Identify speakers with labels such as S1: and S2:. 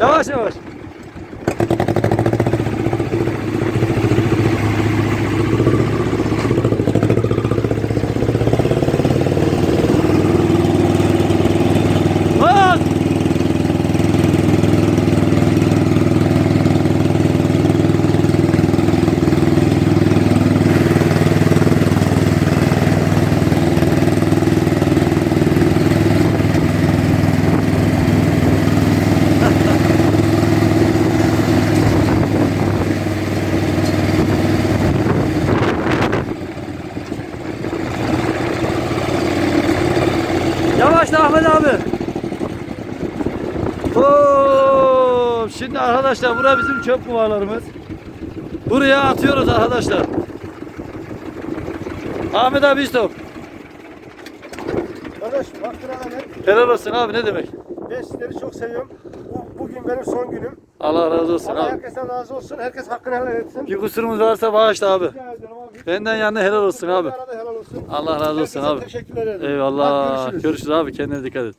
S1: Yavaş yavaş. Yavaş Ahmet abi. Oo, şimdi arkadaşlar bura bizim çöp kuvalarımız. Buraya atıyoruz arkadaşlar. Ahmet abi stop.
S2: Kardeş hakkını helal et.
S1: Helal olsun abi ne demek.
S2: Ben sizleri çok seviyorum. Bu, bugün benim son günüm.
S1: Allah razı olsun
S2: Allah
S1: abi.
S2: herkesten razı olsun. Herkes hakkını helal etsin.
S1: Bir kusurumuz varsa bağışla abi. Benden yanına helal olsun abi.
S2: Olsun.
S1: Allah razı olsun
S2: Herkese
S1: abi.
S2: Teşekkür ederim.
S1: Eyvallah.
S2: görüşürüz.
S1: Görüşürüz abi. Kendine dikkat et.